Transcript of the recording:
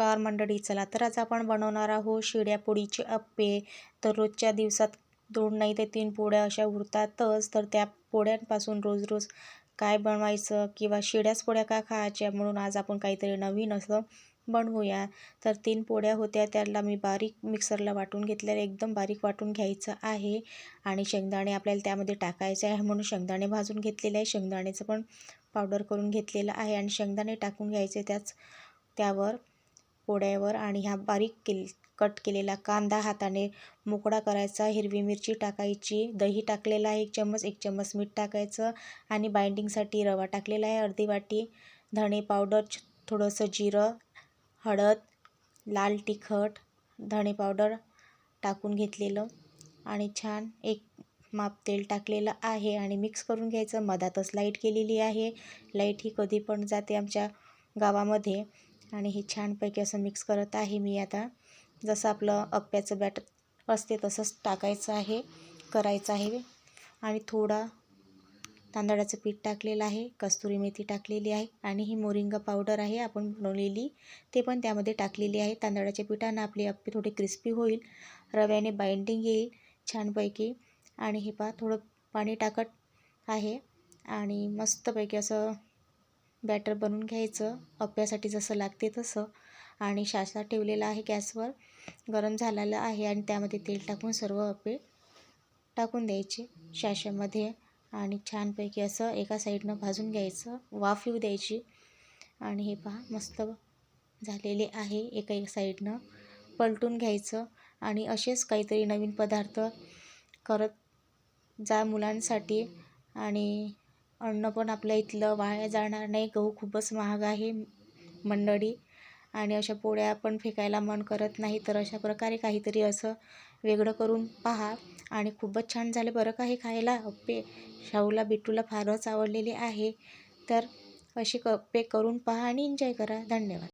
नमस्कार मंडळी चला तर आज आपण बनवणार आहोत शिड्या पोळीचे अप्पे. तर रोजच्या दिवसात दोन नाही ते तीन पोळ्या अशा उरतातच. तर त्या पोळ्यांपासून रोज रोज काय बनवायचं किंवा शिड्याच पोळ्या का खायच्या म्हणून आज आपण काहीतरी नवीन असं बनवूया. तर तीन पोळ्या होत्या त्याला मी बारीक मिक्सरला वाटून घेतलेल्या एकदम बारीक वाटून घ्यायचं आहे. आणि शेंगदाणे आपल्याला त्यामध्ये टाकायचे आहे म्हणून शेंगदाणे भाजून घेतलेले आहे. शेंगदाण्याचं पण पावडर करून घेतलेलं आहे आणि शेंगदाणे टाकून घ्यायचे त्याच त्यावर. पोळ्यावर आणि ह्या बारीक केल कट केलेला कांदा हाताने मोकळा करायचा. हिरवी मिरची टाकायची. दही टाकलेलं आहे. एक चम्मच एक चम्मच मीठ टाकायचं आणि बाइंडिंगसाठी रवा टाकलेला आहे. अर्धी वाटी धणे पावडर थोडंसं जिरं हळद लाल तिखट धणे पावडर टाकून घेतलेलं आणि छान एक माप तेल टाकलेलं आहे आणि मिक्स करून घ्यायचं. मधातच लाइट केलेली आहे. लाइट ही कधी पण जाते आमच्या गावामध्ये. आणि हे छानपैकी असं मिक्स करत आहे मी आता. जसं आपलं अप्प्याचं बॅटर असते तसंच टाकायचं आहे करायचं आहे. आणि थोडा तांदळाचं पीठ टाकलेलं आहे कस्तुरी मेथी टाकलेली आहे आणि ही मोरिंगा पावडर आहे आपण बनवलेली. ते पण त्यामध्ये टाकलेली आहे. तांदळाच्या पिठानं आपले अप्पे थोडे क्रिस्पी होईल रव्याने बाइंडिंग येईल छानपैकी. आणि हे पा थोडं पाणी टाकत आहे आणि मस्तपैकी असं बॅटर बनवून घ्यायचं. अप्प्यासाठी जसं लागते तसं. आणि शासा ठेवलेला आहे गॅसवर. गरम झालेलं आहे आणि त्यामध्ये तेल टाकून सर्व अप्पे टाकून द्यायचे. शाशामध्ये आणि छानपैकी असं एका साईडनं भाजून घ्यायचं. वाफ येऊ द्यायची. आणि हे पहा मस्त झालेले आहे. एका एक साईडनं पलटून घ्यायचं. आणि असेच काहीतरी नवीन पदार्थ करत जा मुलांसाठी. आणि अन्न पण आपल्या इथलं वाया जाणार नाही. गहू खूपच महाग आहे मंडळी. आणि अशा पोळ्या पण फेकायला मन करत नाही. तर अशा प्रकारे काहीतरी असं वेगळं करून पहा. आणि खूपच छान झाले बरं का हे खायला. अप्पे शाहूला बिट्टूला फारच आवडलेले आहे. तर असे अप्पे करून पहा आणि एन्जॉय करा. धन्यवाद.